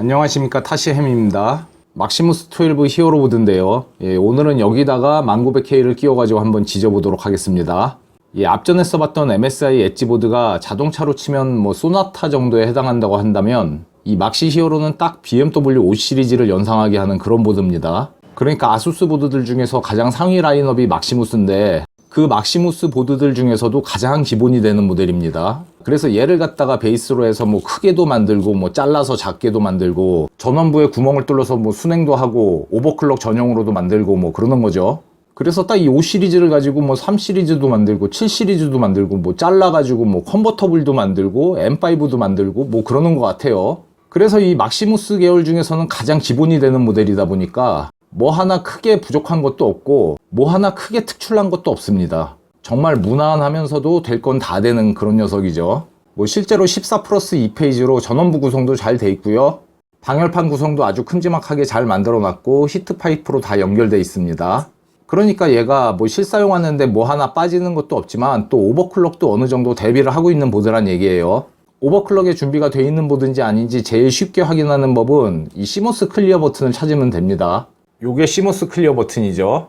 안녕하십니까 타시햄입니다. 막시무스 12 히어로 보드인데요. 예, 오늘은 여기다가 1900K를 끼워가지고 한번 지져보도록 하겠습니다. 예, 앞전에 써봤던 MSI 엣지 보드가 자동차로 치면 뭐 소나타 정도에 해당한다고 한다면 이 막시 히어로는 딱 BMW 5 시리즈를 연상하게 하는 그런 보드입니다. 그러니까 아수스 보드들 중에서 가장 상위 라인업이 막시무스인데 그 막시무스 보드들 중에서도 가장 기본이 되는 모델입니다. 그래서 얘를 갖다가 베이스로 해서 뭐 크게도 만들고 뭐 잘라서 작게도 만들고 전원부에 구멍을 뚫어서 뭐 순행도 하고 오버클럭 전용으로도 만들고 뭐 그러는 거죠. 그래서 딱 이 5 시리즈를 가지고 뭐 3 시리즈도 만들고 7 시리즈도 만들고 뭐 잘라가지고 뭐 컨버터블도 만들고 M5도 만들고 뭐 그러는 것 같아요. 그래서 이 막시무스 계열 중에서는 가장 기본이 되는 모델이다 보니까 뭐 하나 크게 부족한 것도 없고 뭐 하나 크게 특출난 것도 없습니다. 정말 무난하면서도 될 건 다 되는 그런 녀석이죠. 뭐 실제로 14 플러스 2페이지로 전원부 구성도 잘 돼 있고요. 방열판 구성도 아주 큼지막하게 잘 만들어 놨고 히트 파이프로 다 연결돼 있습니다. 그러니까 얘가 뭐 실사용하는데 뭐 하나 빠지는 것도 없지만 또 오버클럭도 어느 정도 대비를 하고 있는 보드란 얘기예요. 오버클럭에 준비가 돼 있는 보드인지 아닌지 제일 쉽게 확인하는 법은 이 시모스 클리어 버튼을 찾으면 됩니다. 요게 시모스 클리어 버튼이죠.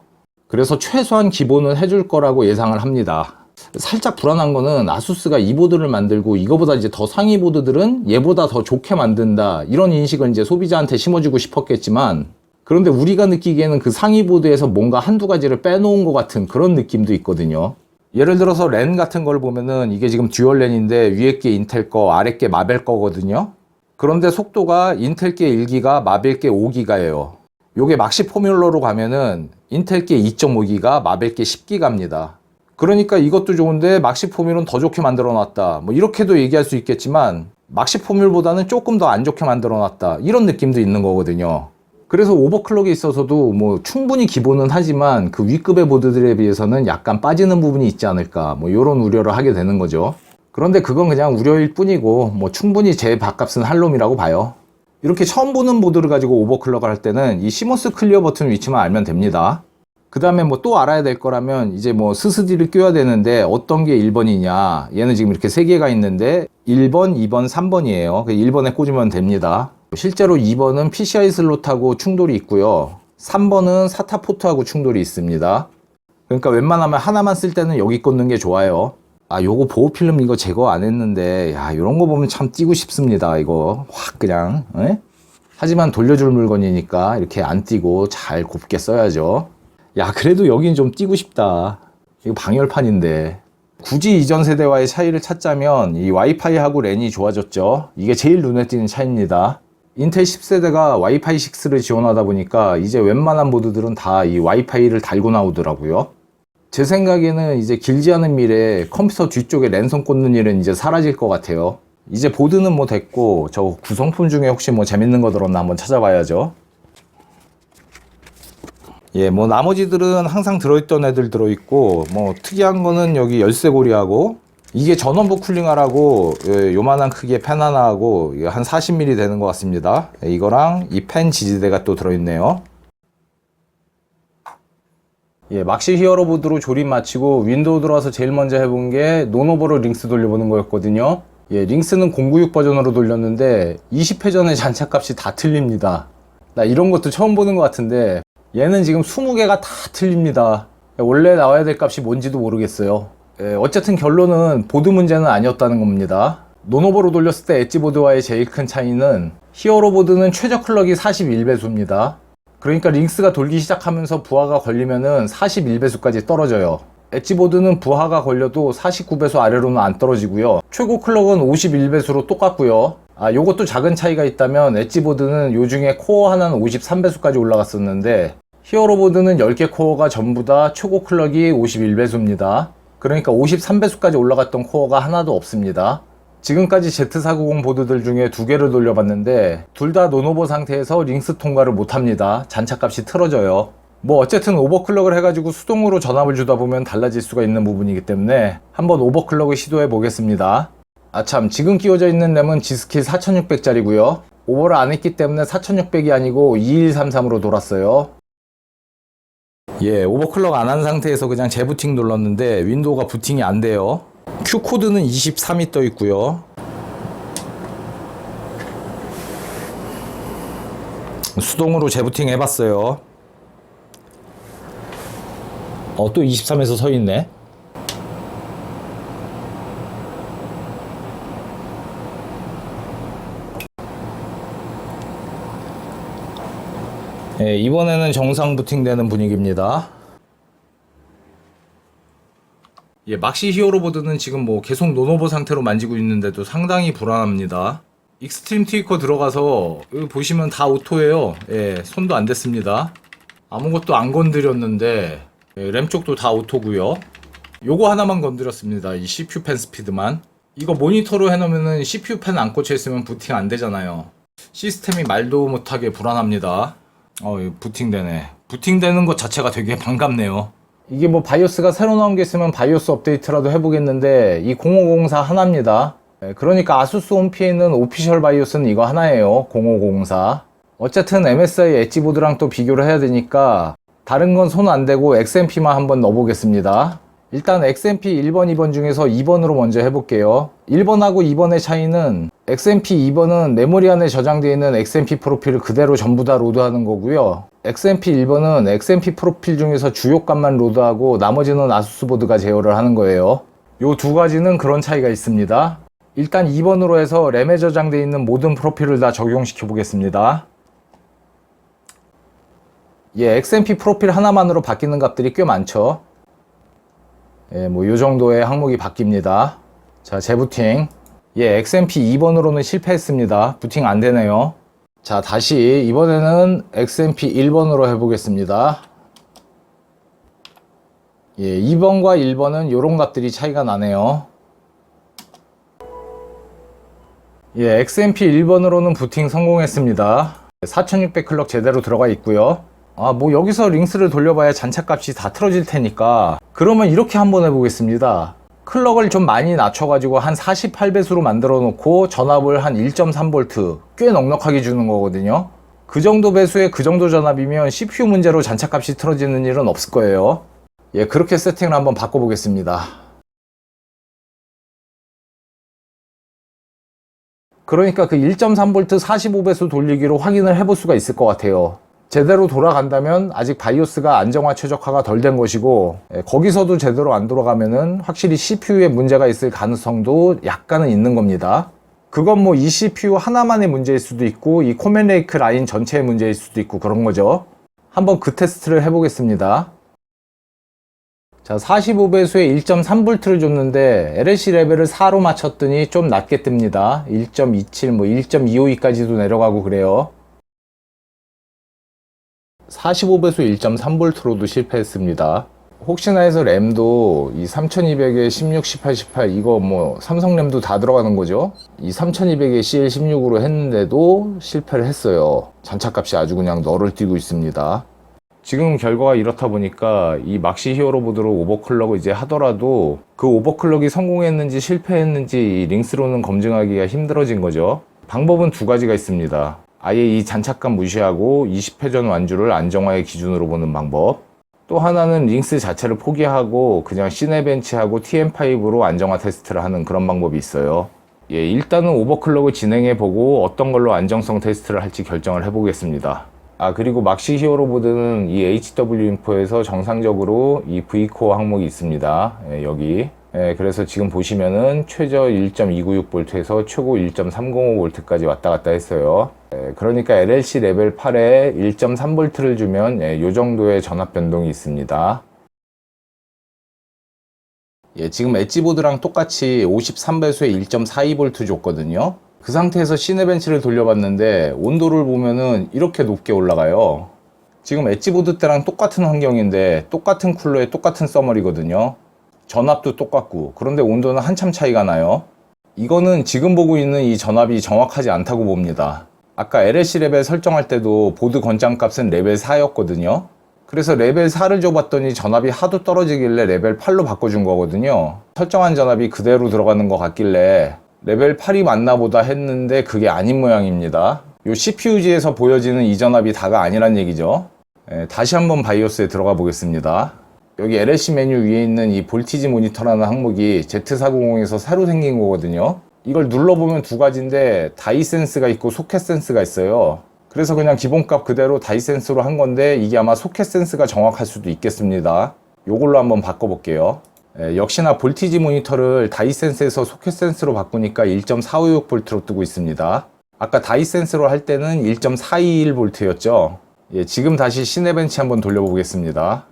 그래서 최소한 기본은 해줄 거라고 예상을 합니다. 살짝 불안한 거는 아수스가 이 보드를 만들고 이거보다 이제 더 상위 보드들은 얘보다 더 좋게 만든다 이런 인식을 이제 소비자한테 심어주고 싶었겠지만 그런데 우리가 느끼기에는 그 상위 보드에서 뭔가 한두 가지를 빼놓은 것 같은 그런 느낌도 있거든요. 예를 들어서 랜 같은 걸 보면은 이게 지금 듀얼 랜인데 위에 게 인텔 거 아래 게 마벨 거거든요. 그런데 속도가 인텔 게 1기가 마벨 게 5기가예요. 요게 막시 포뮬러로 가면은 인텔 게 2.5기가 마벨 게 10기가입니다. 그러니까 이것도 좋은데 막시 포뮬은 더 좋게 만들어 놨다. 뭐 이렇게도 얘기할 수 있겠지만 막시 포뮬보다는 조금 더 안 좋게 만들어 놨다. 이런 느낌도 있는 거거든요. 그래서 오버클럭에 있어서도 뭐 충분히 기본은 하지만 그 위급의 보드들에 비해서는 약간 빠지는 부분이 있지 않을까 뭐 이런 우려를 하게 되는 거죠. 그런데 그건 그냥 우려일 뿐이고 뭐 충분히 제 밥값은 할 놈이라고 봐요. 이렇게 처음 보는 보드를 가지고 오버클럭을 할 때는 이 시모스 클리어 버튼 위치만 알면 됩니다. 그 다음에 뭐 또 알아야 될 거라면 이제 뭐 스스디를 껴야 되는데 어떤 게 1번이냐 얘는 지금 이렇게 세 개가 있는데 1번, 2번, 3번이에요. 1번에 꽂으면 됩니다. 실제로 2번은 PCI 슬롯하고 충돌이 있고요. 3번은 사타 포트하고 충돌이 있습니다. 그러니까 웬만하면 하나만 쓸 때는 여기 꽂는 게 좋아요. 아, 요거 보호 필름 이거 제거 안 했는데, 야, 요런 거 보면 참 띄고 싶습니다. 이거 확 그냥. 에? 하지만 돌려줄 물건이니까 이렇게 안 띄고 잘 곱게 써야죠. 야, 그래도 여긴 좀 띄고 싶다. 이거 방열판인데. 굳이 이전 세대와의 차이를 찾자면 이 와이파이하고 랜이 좋아졌죠. 이게 제일 눈에 띄는 차이입니다. 인텔 10세대가 와이파이 6를 지원하다 보니까 이제 웬만한 보드들은 다 이 와이파이를 달고 나오더라고요. 제 생각에는 이제 길지 않은 미래에 컴퓨터 뒤쪽에 랜선 꽂는 일은 이제 사라질 것 같아요. 이제 보드는 뭐 됐고 저 구성품 중에 혹시 뭐 재밌는 거 들었나 한번 찾아봐야죠. 예, 뭐 나머지들은 항상 들어있던 애들 들어있고 뭐 특이한 거는 여기 열쇠고리하고 이게 전원부 쿨링하라고 예, 요만한 크기의 펜 하나하고 한 40mm 되는 것 같습니다. 예, 이거랑 이 펜 지지대가 또 들어있네요. 예, 막시 히어로 보드로 조립 마치고 윈도우 들어와서 제일 먼저 해본 게 노노버로 링스 돌려보는 거였거든요. 예, 링스는 096 버전으로 돌렸는데 20회 전에 잔차값이 다 틀립니다. 나 이런 것도 처음 보는 것 같은데 얘는 지금 20개가 다 틀립니다. 원래 나와야 될 값이 뭔지도 모르겠어요. 예, 어쨌든 결론은 보드 문제는 아니었다는 겁니다. 노노버로 돌렸을 때 엣지보드와의 제일 큰 차이는 히어로 보드는 최저 클럭이 41배수입니다. 그러니까 링스가 돌기 시작하면서 부하가 걸리면은 41배수까지 떨어져요. 엣지보드는 부하가 걸려도 49배수 아래로는 안 떨어지고요. 최고 클럭은 51배수로 똑같고요. 아, 요것도 작은 차이가 있다면 엣지보드는 요 중에 코어 하나는 53배수까지 올라갔었는데 히어로보드는 10개 코어가 전부 다 최고 클럭이 51배수입니다. 그러니까 53배수까지 올라갔던 코어가 하나도 없습니다. 지금까지 Z490 보드들 중에 두 개를 돌려봤는데 둘 다 노노버 상태에서 링스 통과를 못합니다. 잔차값이 틀어져요. 뭐 어쨌든 오버클럭을 해가지고 수동으로 전압을 주다 보면 달라질 수가 있는 부분이기 때문에 한번 오버클럭을 시도해 보겠습니다. 아참 지금 끼워져 있는 램은 지스킬 4600짜리고요. 오버를 안 했기 때문에 4600이 아니고 2133으로 돌았어요. 예, 오버클럭 안 한 상태에서 그냥 재부팅 눌렀는데 윈도우가 부팅이 안 돼요. Q 코드는 23이 떠 있고요. 수동으로 재부팅 해봤어요. 어, 또 23에서 서 있네. 예, 이번에는 정상 부팅되는 분위기입니다. 예, 막시 히어로보드는 지금 뭐 계속 노노버 상태로 만지고 있는데도 상당히 불안합니다. 익스트림 트위커 들어가서 보시면 다 오토예요. 예, 손도 안 댔습니다. 아무것도 안 건드렸는데 예, 램 쪽도 다 오토고요. 요거 하나만 건드렸습니다. 이 CPU 펜 스피드만. 이거 모니터로 해놓으면은 CPU 펜 안 꽂혀 있으면 부팅 안 되잖아요. 시스템이 말도 못하게 불안합니다. 어, 부팅되네. 부팅되는 것 자체가 되게 반갑네요. 이게 뭐 바이오스가 새로 나온 게 있으면 바이오스 업데이트라도 해보겠는데 이 0504 하나입니다. 예, 그러니까 아수스 홈피에 있는 오피셜 바이오스는 이거 하나예요. 0504. 어쨌든 MSI 엣지보드랑 또 비교를 해야 되니까 다른 건 손 안 대고 XMP만 한번 넣어보겠습니다. 일단 XMP 1번, 2번 중에서 2번으로 먼저 해볼게요. 1번하고 2번의 차이는 XMP 2번은 메모리 안에 저장되어 있는 XMP 프로필을 그대로 전부 다 로드하는 거고요. XMP 1번은 XMP 프로필 중에서 주요 값만 로드하고 나머지는 아수스 보드가 제어를 하는 거예요. 요 두 가지는 그런 차이가 있습니다. 일단 2번으로 해서 램에 저장되어 있는 모든 프로필을 다 적용시켜 보겠습니다. 예, XMP 프로필 하나만으로 바뀌는 값들이 꽤 많죠. 예, 뭐, 요 정도의 항목이 바뀝니다. 자, 재부팅. 예, XMP 2번으로는 실패했습니다. 부팅 안 되네요. 자, 다시, 이번에는 XMP 1번으로 해보겠습니다. 예, 2번과 1번은 요런 값들이 차이가 나네요. 예, XMP 1번으로는 부팅 성공했습니다. 4600 클럭 제대로 들어가 있고요. 아, 뭐 여기서 링스를 돌려봐야 잔차값이 다 틀어질 테니까 그러면 이렇게 한번 해보겠습니다. 클럭을 좀 많이 낮춰가지고 한 48배수로 만들어 놓고 전압을 한 1.3V 꽤 넉넉하게 주는 거거든요. 그 정도 배수에 그 정도 전압이면 CPU 문제로 잔차값이 틀어지는 일은 없을 거예요. 예, 그렇게 세팅을 한번 바꿔보겠습니다. 그러니까 그 1.3V 45배수 돌리기로 확인을 해볼 수가 있을 것 같아요. 제대로 돌아간다면 아직 바이오스가 안정화 최적화가 덜 된 것이고 예, 거기서도 제대로 안 돌아가면은 확실히 CPU에 문제가 있을 가능성도 약간은 있는 겁니다. 그건 뭐 이 CPU 하나만의 문제일 수도 있고 이 코멘 레이크 라인 전체의 문제일 수도 있고 그런 거죠. 한번 그 테스트를 해보겠습니다. 자, 45배수에 1.3V를 줬는데 LLC 레벨을 4로 맞췄더니 좀 낮게 뜹니다. 1.27, 뭐 1.252까지도 내려가고 그래요. 45배수 1.3V로도 실패했습니다. 혹시나 해서 램도 이 3200에 16, 18, 18 이거 뭐 삼성 램도 다 들어가는 거죠. 이 3200에 CL16으로 했는데도 실패를 했어요. 잔차값이 아주 그냥 너를 뛰고 있습니다. 지금 결과가 이렇다 보니까 이 막시 히어로 보드로 오버클럭을 이제 하더라도 그 오버클럭이 성공했는지 실패했는지 이 링스로는 검증하기가 힘들어진 거죠. 방법은 두 가지가 있습니다. 아예 이 잔착감 무시하고 20회전 완주를 안정화의 기준으로 보는 방법. 또 하나는 링스 자체를 포기하고 그냥 시네벤치하고 TM5로 안정화 테스트를 하는 그런 방법이 있어요. 예, 일단은 오버클럭을 진행해 보고 어떤 걸로 안정성 테스트를 할지 결정을 해 보겠습니다. 아, 그리고 막시 히어로 보드는 이 HW 인포에서 정상적으로 이 V코어 항목이 있습니다. 예, 여기. 예, 그래서 지금 보시면은 최저 1.296V에서 최고 1.305V까지 왔다 갔다 했어요. 예, 그러니까 LLC 레벨 8에 1.3V를 주면 예, 요 정도의 전압 변동이 있습니다. 예, 지금 엣지보드랑 똑같이 53배수에 1.42V 줬거든요. 그 상태에서 시네벤치를 돌려봤는데 온도를 보면은 이렇게 높게 올라가요. 지금 엣지보드 때랑 똑같은 환경인데 똑같은 쿨러에 똑같은 써머리거든요. 전압도 똑같고 그런데 온도는 한참 차이가 나요. 이거는 지금 보고 있는 이 전압이 정확하지 않다고 봅니다. 아까 LLC 레벨 설정할 때도 보드 권장 값은 레벨 4였거든요. 그래서 레벨 4를 줘봤더니 전압이 하도 떨어지길래 레벨 8로 바꿔준 거거든요. 설정한 전압이 그대로 들어가는 것 같길래 레벨 8이 맞나 보다 했는데 그게 아닌 모양입니다. 요 CPU지에서 보여지는 이 전압이 다가 아니란 얘기죠. 예, 다시 한번 바이오스에 들어가 보겠습니다. 여기 LLC 메뉴 위에 있는 이 볼티지 모니터라는 항목이 Z490에서 새로 생긴 거거든요. 이걸 눌러보면 두 가지인데 다이 센스가 있고 소켓 센스가 있어요. 그래서 그냥 기본값 그대로 다이센스로 한 건데 이게 아마 소켓 센스가 정확할 수도 있겠습니다. 요걸로 한번 바꿔볼게요. 예, 역시나 볼티지 모니터를 다이센스에서 소켓 센스로 바꾸니까 1.456V로 뜨고 있습니다. 아까 다이센스로 할 때는 1.421V였죠. 예, 지금 다시 시네벤치 한번 돌려보겠습니다.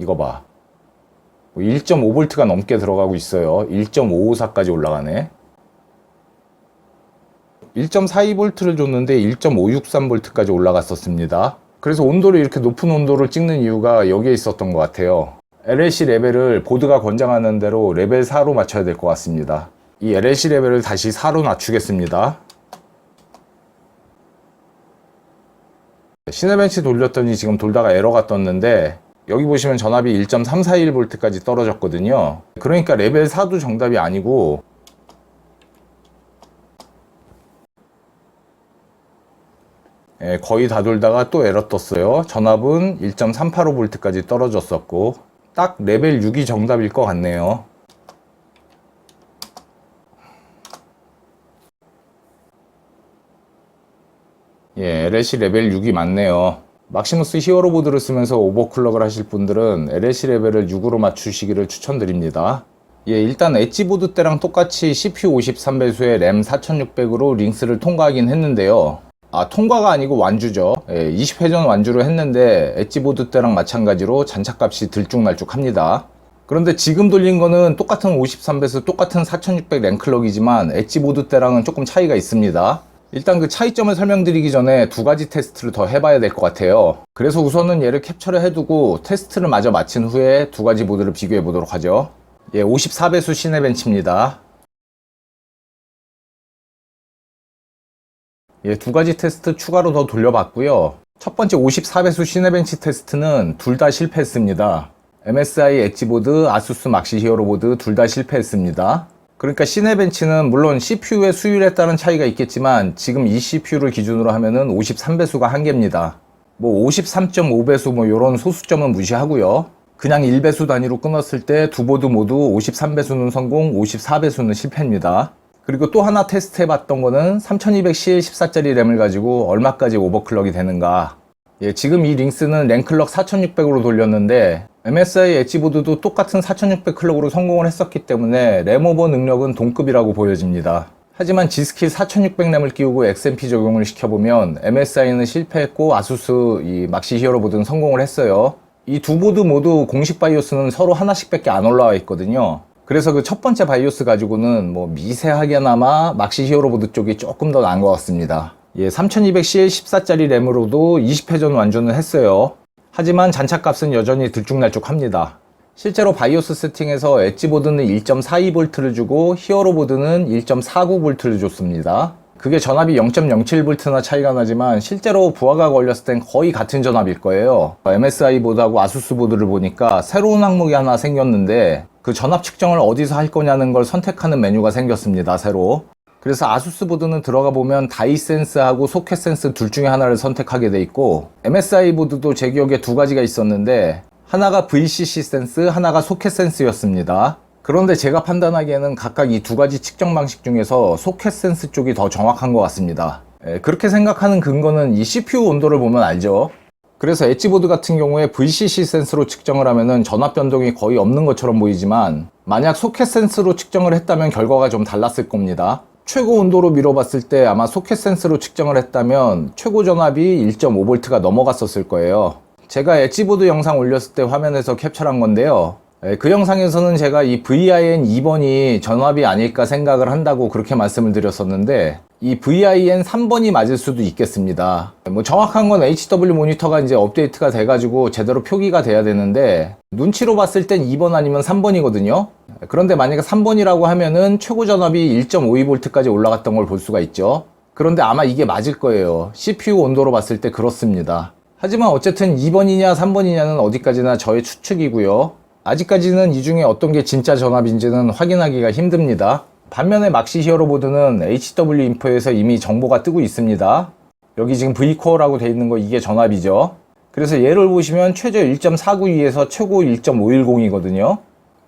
이거 봐. 1.5V가 넘게 들어가고 있어요. 1.554까지 올라가네. 1.42V를 줬는데 1.563V까지 올라갔었습니다. 그래서 온도를 이렇게 높은 온도를 찍는 이유가 여기에 있었던 것 같아요. LLC 레벨을 보드가 권장하는 대로 레벨 4로 맞춰야 될 것 같습니다. 이 LLC 레벨을 다시 4로 낮추겠습니다. 시네벤치 돌렸더니 지금 돌다가 에러가 떴는데 여기 보시면 전압이 1.341V까지 떨어졌거든요. 그러니까 레벨 4도 정답이 아니고 예, 거의 다 돌다가 또 에러 떴어요. 전압은 1.385V까지 떨어졌었고 딱 레벨 6이 정답일 것 같네요. 예, LLC 레벨 6이 맞네요. 막시무스 히어로보드를 쓰면서 오버클럭을 하실 분들은 LLC 레벨을 6으로 맞추시기를 추천드립니다. 예, 일단 엣지보드 때랑 똑같이 CPU 53배수에 램 4600으로 링스를 통과하긴 했는데요. 아, 통과가 아니고 완주죠. 예, 20회전 완주를 했는데 엣지보드 때랑 마찬가지로 잔차값이 들쭉날쭉합니다. 그런데 지금 돌린 거는 똑같은 53배수 똑같은 4600 랭클럭이지만 엣지보드 때랑은 조금 차이가 있습니다. 일단 그 차이점을 설명드리기 전에 두 가지 테스트를 더 해봐야 될 것 같아요. 그래서 우선은 얘를 캡처를 해두고 테스트를 마저 마친 후에 두 가지 보드를 비교해 보도록 하죠. 예, 54배수 시네벤치입니다. 예, 두 가지 테스트 추가로 더 돌려봤고요. 첫 번째 54배수 시네벤치 테스트는 둘 다 실패했습니다. MSI 엣지보드, 아수스 막시 히어로보드 둘 다 실패했습니다. 그러니까 시네벤치는 물론 CPU의 수율에 따른 차이가 있겠지만 지금 이 CPU를 기준으로 하면은 53배수가 한계입니다. 뭐 53.5배수 뭐 이런 소수점은 무시하고요. 그냥 1배수 단위로 끊었을 때 두 보드 모두 53배수는 성공, 54배수는 실패입니다. 그리고 또 하나 테스트 해봤던 거는 3200CL14짜리 램을 가지고 얼마까지 오버클럭이 되는가. 예, 지금 이 링스는 랭클럭 4600으로 돌렸는데 MSI 엣지보드도 똑같은 4600 클럭으로 성공을 했었기 때문에 램 오버 능력은 동급이라고 보여집니다. 하지만 G스킬 4600 램을 끼우고 XMP 적용을 시켜보면 MSI는 실패했고 아수스 이 막시 히어로보드는 성공을 했어요. 이 두 보드 모두 공식 바이오스는 서로 하나씩밖에 안 올라와 있거든요. 그래서 그 첫 번째 바이오스 가지고는 뭐 미세하게나마 막시 히어로보드 쪽이 조금 더 나은 것 같습니다. 예, 3200CL14짜리 램으로도 20회전 완주는 했어요. 하지만 잔차값은 여전히 들쭉날쭉합니다. 실제로 바이오스 세팅에서 엣지보드는 1.42V를 주고 히어로보드는 1.49V를 줬습니다. 그게 전압이 0.07V나 차이가 나지만 실제로 부하가 걸렸을 땐 거의 같은 전압일 거예요. MSI 보드하고 아수스 보드를 보니까 새로운 항목이 하나 생겼는데 그 전압 측정을 어디서 할 거냐는 걸 선택하는 메뉴가 생겼습니다. 새로. 그래서 아수스 보드는 들어가 보면 다이센스하고 소켓센스 둘 중에 하나를 선택하게 돼 있고 MSI 보드도 제 기억에 두 가지가 있었는데 하나가 VCC 센스, 하나가 소켓 센스였습니다. 그런데 제가 판단하기에는 각각 이 두 가지 측정 방식 중에서 소켓 센스 쪽이 더 정확한 것 같습니다. 예, 그렇게 생각하는 근거는 이 CPU 온도를 보면 알죠. 그래서 엣지보드 같은 경우에 VCC 센스로 측정을 하면은 전압 변동이 거의 없는 것처럼 보이지만 만약 소켓 센스로 측정을 했다면 결과가 좀 달랐을 겁니다. 최고 온도로 밀어봤을 때 아마 소켓 센스로 측정을 했다면 최고 전압이 1.5V가 넘어갔었을 거예요. 제가 엣지보드 영상 올렸을 때 화면에서 캡처한 건데요. 예, 그 영상에서는 제가 이 VIN 2번이 전압이 아닐까 생각을 한다고 그렇게 말씀을 드렸었는데 이 VIN 3번이 맞을 수도 있겠습니다. 뭐 정확한 건 HW 모니터가 이제 업데이트가 돼가지고 제대로 표기가 돼야 되는데 눈치로 봤을 땐 2번 아니면 3번이거든요. 그런데 만약에 3번이라고 하면은 최고 전압이 1.52V까지 올라갔던 걸 볼 수가 있죠. 그런데 아마 이게 맞을 거예요. CPU 온도로 봤을 때 그렇습니다. 하지만 어쨌든 2번이냐 3번이냐는 어디까지나 저의 추측이고요. 아직까지는 이 중에 어떤 게 진짜 전압인지는 확인하기가 힘듭니다. 반면에 막시 히어로보드는 HW 인포에서 이미 정보가 뜨고 있습니다. 여기 지금 V코어라고 되어 있는 거 이게 전압이죠. 그래서 얘를 보시면 최저 1.492에서 최고 1.510이거든요.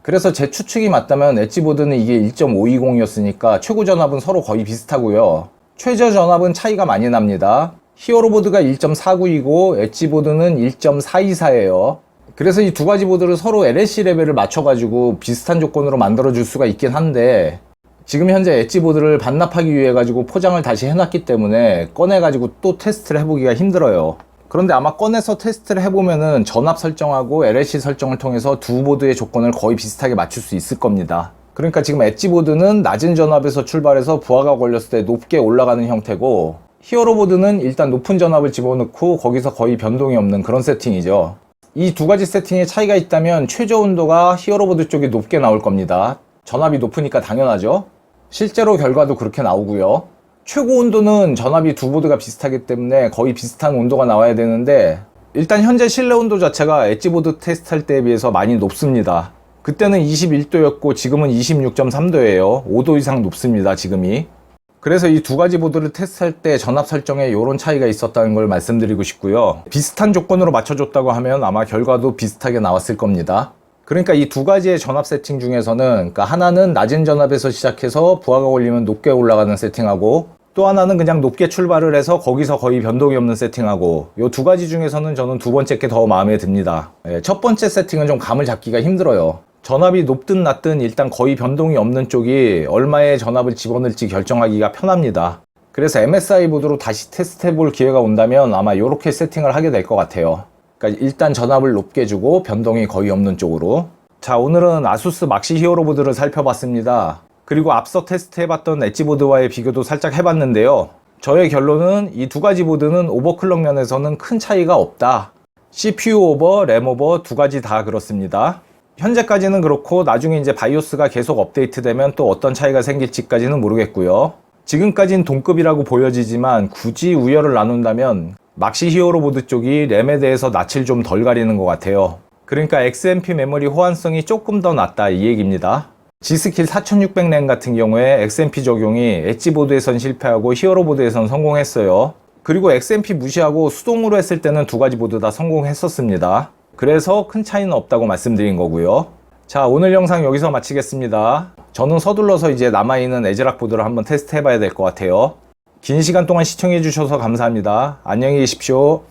그래서 제 추측이 맞다면 엣지보드는 이게 1.520이었으니까 최고 전압은 서로 거의 비슷하고요. 최저 전압은 차이가 많이 납니다. 히어로보드가 1.49이고 엣지보드는 1.424예요. 그래서 이 두 가지 보드를 서로 LSC 레벨을 맞춰가지고 비슷한 조건으로 만들어줄 수가 있긴 한데 지금 현재 엣지보드를 반납하기 위해 가지고 포장을 다시 해놨기 때문에 꺼내가지고 또 테스트를 해보기가 힘들어요. 그런데 아마 꺼내서 테스트를 해보면은 전압 설정하고 LLC 설정을 통해서 두 보드의 조건을 거의 비슷하게 맞출 수 있을 겁니다. 그러니까 지금 엣지보드는 낮은 전압에서 출발해서 부하가 걸렸을 때 높게 올라가는 형태고 히어로보드는 일단 높은 전압을 집어넣고 거기서 거의 변동이 없는 그런 세팅이죠. 이 두 가지 세팅에 차이가 있다면 최저 온도가 히어로보드 쪽이 높게 나올 겁니다. 전압이 높으니까 당연하죠. 실제로 결과도 그렇게 나오고요. 최고 온도는 전압이 두 보드가 비슷하기 때문에 거의 비슷한 온도가 나와야 되는데 일단 현재 실내 온도 자체가 엣지보드 테스트할 때에 비해서 많이 높습니다. 그때는 21도였고 지금은 26.3도예요. 5도 이상 높습니다. 지금이. 그래서 이 두 가지 보드를 테스트할 때 전압 설정에 이런 차이가 있었다는 걸 말씀드리고 싶고요. 비슷한 조건으로 맞춰줬다고 하면 아마 결과도 비슷하게 나왔을 겁니다. 그러니까 이 두 가지의 전압 세팅 중에서는 그러니까 하나는 낮은 전압에서 시작해서 부하가 걸리면 높게 올라가는 세팅하고 또 하나는 그냥 높게 출발을 해서 거기서 거의 변동이 없는 세팅하고 이 두 가지 중에서는 저는 두 번째 게 더 마음에 듭니다. 예, 첫 번째 세팅은 좀 감을 잡기가 힘들어요. 전압이 높든 낮든 일단 거의 변동이 없는 쪽이 얼마의 전압을 집어넣을지 결정하기가 편합니다. 그래서 MSI 보드로 다시 테스트 해 볼 기회가 온다면 아마 이렇게 세팅을 하게 될 것 같아요. 그러니까 일단 전압을 높게 주고 변동이 거의 없는 쪽으로. 자, 오늘은 아수스 막시 히어로 보드를 살펴봤습니다. 그리고 앞서 테스트 해봤던 엣지보드와의 비교도 살짝 해봤는데요. 저의 결론은 이 두 가지 보드는 오버클럭 면에서는 큰 차이가 없다. CPU 오버, 램 오버 두 가지 다 그렇습니다. 현재까지는 그렇고 나중에 이제 바이오스가 계속 업데이트되면 또 어떤 차이가 생길지까지는 모르겠고요. 지금까진 동급이라고 보여지지만 굳이 우열을 나눈다면 막시 히어로보드 쪽이 램에 대해서 낯을 좀 덜 가리는 것 같아요. 그러니까 XMP 메모리 호환성이 조금 더 낫다 이 얘기입니다. G스킬 4600램 같은 경우에 XMP 적용이 엣지보드에선 실패하고 히어로보드에선 성공했어요. 그리고 XMP 무시하고 수동으로 했을 때는 두 가지 보드 다 성공했었습니다. 그래서 큰 차이는 없다고 말씀드린 거고요. 자, 오늘 영상 여기서 마치겠습니다. 저는 서둘러서 이제 남아있는 에즈락 보드를 한번 테스트 해봐야 될 것 같아요. 긴 시간 동안 시청해 주셔서 감사합니다. 안녕히 계십시오.